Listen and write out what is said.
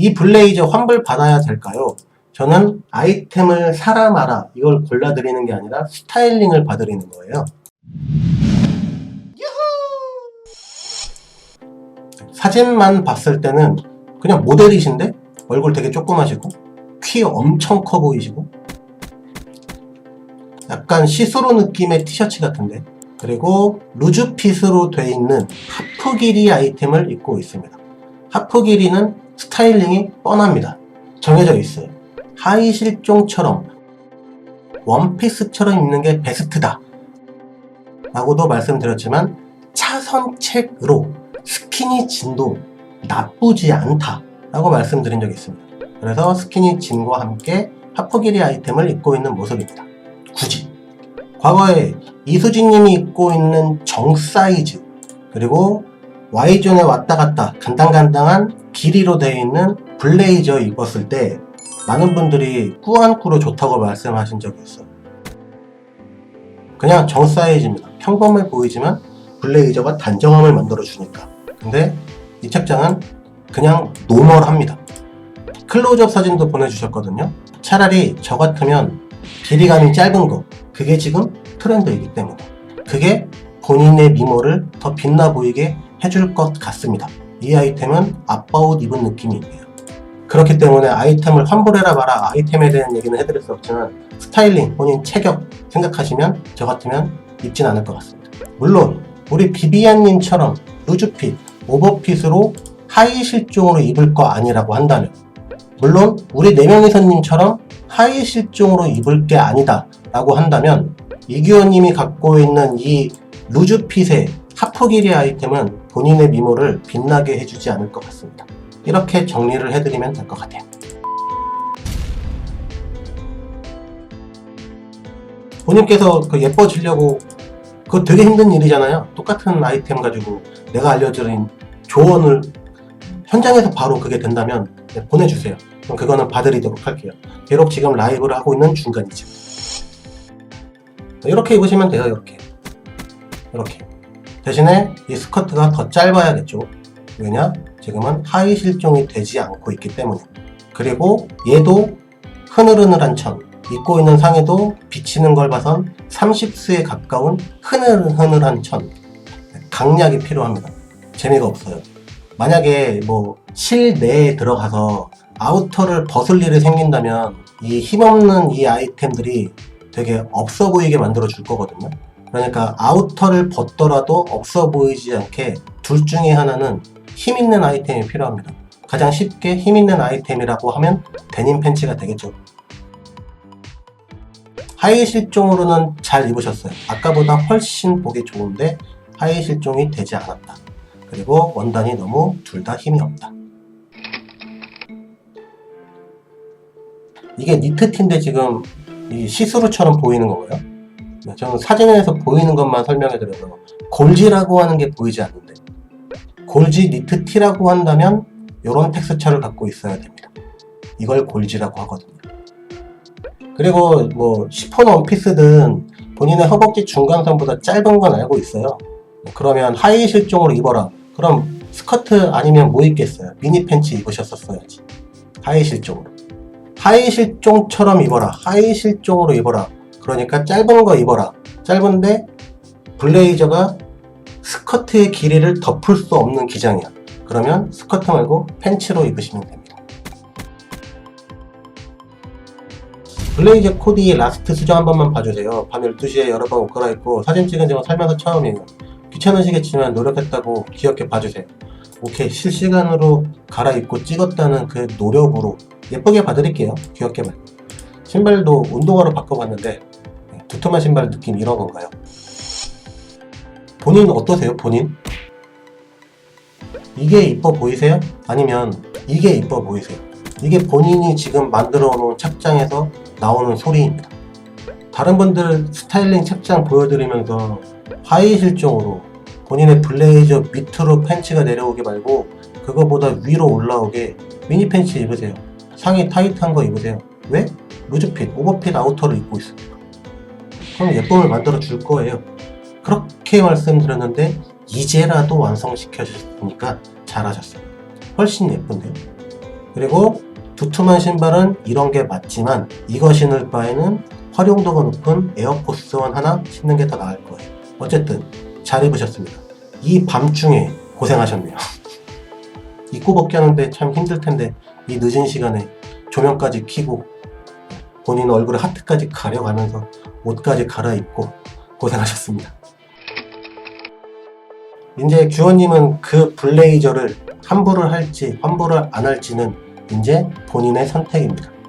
이 블레이저 환불 받아야 될까요? 저는 아이템을 사라 마라 이걸 골라드리는 게 아니라 스타일링을 봐드리는 거예요. 사진만 봤을 때는 그냥 모델이신데 얼굴 되게 조그마시고 키 엄청 커 보이시고 약간 시스루 느낌의 티셔츠 같은데 그리고 루즈핏으로 돼 있는 하프 길이 아이템을 입고 있습니다. 하프 길이는 스타일링이 뻔합니다. 정해져 있어요. 하이 실종처럼 원피스처럼 입는 게 베스트다. 라고도 말씀드렸지만 차선책으로 스키니 진도 나쁘지 않다. 라고 말씀드린 적이 있습니다. 그래서 스키니 진과 함께 하프 길이 아이템을 입고 있는 모습입니다. 굳이. 과거에 이수진님이 입고 있는 정 사이즈 그리고 Y존에 왔다 갔다 간당간당한 길이로 되어 있는 블레이저 입었을 때 많은 분들이 꾸안꾸로 좋다고 말씀하신 적이 있어요. 그냥 정 사이즈입니다. 평범해 보이지만 블레이저가 단정함을 만들어 주니까. 근데 이 책장은 그냥 노멀합니다. 클로즈업 사진도 보내주셨거든요. 차라리 저 같으면 길이감이 짧은 거 그게 지금 트렌드이기 때문에 그게 본인의 미모를 더 빛나 보이게 해줄 것 같습니다. 이 아이템은 아빠 옷 입은 느낌이 있네요. 그렇기 때문에 아이템을 환불해라 마라 아이템에 대한 얘기는 해드릴 수 없지만 스타일링, 본인 체격 생각하시면 저 같으면 입진 않을 것 같습니다. 물론 우리 비비안님처럼 루즈핏, 오버핏으로 하이 실종으로 입을 거 아니라고 한다면 물론 우리 네 명이서님처럼 하이 실종으로 입을 게 아니다 라고 한다면 이규현님이 갖고 있는 이 루즈핏의 하프 길이 아이템은 본인의 미모를 빛나게 해주지 않을 것 같습니다. 이렇게 정리를 해드리면 될 것 같아요. 본인께서 그 예뻐지려고 그거 되게 힘든 일이잖아요. 똑같은 아이템 가지고 내가 알려드린 조언을 현장에서 바로 그게 된다면 네, 보내주세요. 그럼 그거는 봐드리도록 할게요. 비록 지금 라이브를 하고 있는 중간이죠. 이렇게 입으시면 돼요. 이렇게. 이렇게. 대신에 이 스커트가 더 짧아야겠죠. 왜냐? 지금은 하이 실종이 되지 않고 있기 때문에. 그리고 얘도 흐느흐느한 천. 입고 있는 상에도 비치는 걸 봐선 30수에 가까운 흐느흐느한 천. 강약이 필요합니다. 재미가 없어요. 만약에 뭐 실내에 들어가서 아우터를 벗을 일이 생긴다면 이 힘없는 이 아이템들이 되게 없어 보이게 만들어 줄 거거든요. 그러니까 아우터를 벗더라도 없어 보이지 않게 둘 중에 하나는 힘 있는 아이템이 필요합니다. 가장 쉽게 힘 있는 아이템이라고 하면 데님 팬츠가 되겠죠. 하이 실종으로는 잘 입으셨어요. 아까보다 훨씬 보기 좋은데 하이 실종이 되지 않았다. 그리고 원단이 너무 둘 다 힘이 없다. 이게 니트티인데 지금 이 시스루처럼 보이는 건가요? 네, 저는 사진에서 보이는 것만 설명해 드려서 골지라고 하는 게 보이지 않는데 골지 니트 티라고 한다면 이런 텍스처를 갖고 있어야 됩니다. 이걸 골지라고 하거든요. 그리고 뭐 시폰 원피스든 본인의 허벅지 중간선보다 짧은 건 알고 있어요. 그러면 하이 실종으로 입어라. 그럼 스커트 아니면 뭐 입겠어요? 미니 팬츠 입으셨었어야지. 하이 실종으로. 하이 실종처럼 입어라. 하이 실종으로 입어라. 그러니까 짧은 거 입어라. 짧은데 블레이저가 스커트의 길이를 덮을 수 없는 기장이야. 그러면 스커트 말고 팬츠로 입으시면 됩니다. 블레이저 코디 라스트 수정 한 번만 봐주세요. 밤 12시에 여러 번 옷 갈아입고 사진 찍은 적은 살면서 처음이에요. 귀찮으시겠지만 노력했다고 기억해 봐주세요. 오케이 실시간으로 갈아입고 찍었다는 그 노력으로 예쁘게 봐드릴게요. 귀엽게 말. 신발도 운동화로 바꿔봤는데 두툼한 신발 느낌 이런 건가요? 본인 어떠세요? 본인? 이게 이뻐 보이세요? 아니면 이게 이뻐 보이세요? 이게 본인이 지금 만들어 놓은 착장에서 나오는 소리입니다. 다른 분들 스타일링 착장 보여드리면서 하이 실종으로 본인의 블레이저 밑으로 팬츠가 내려오게 말고 그거보다 위로 올라오게 미니 팬츠 입으세요. 상의 타이트한 거 입으세요. 왜? 루즈핏, 오버핏 아우터를 입고 있습니 다. 그럼 예쁨을 만들어 줄 거예요. 그렇게 말씀드렸는데 이제라도 완성시켜 주셨으니까 잘하셨어요. 훨씬 예쁜데요. 그리고 두툼한 신발은 이런 게 맞지만 이거 신을 바에는 활용도가 높은 에어포스원 하나 신는 게 더 나을 거예요. 어쨌든 잘 입으셨습니다. 이 밤중에 고생하셨네요. 입고 벗기 하는데 참 힘들 텐데 이 늦은 시간에 조명까지 켜고 본인 얼굴에 하트까지 가려가면서 옷까지 갈아입고 고생하셨습니다. 이제 규원님은 그 블레이저를 환불을 할지 환불을 안 할지는 이제 본인의 선택입니다.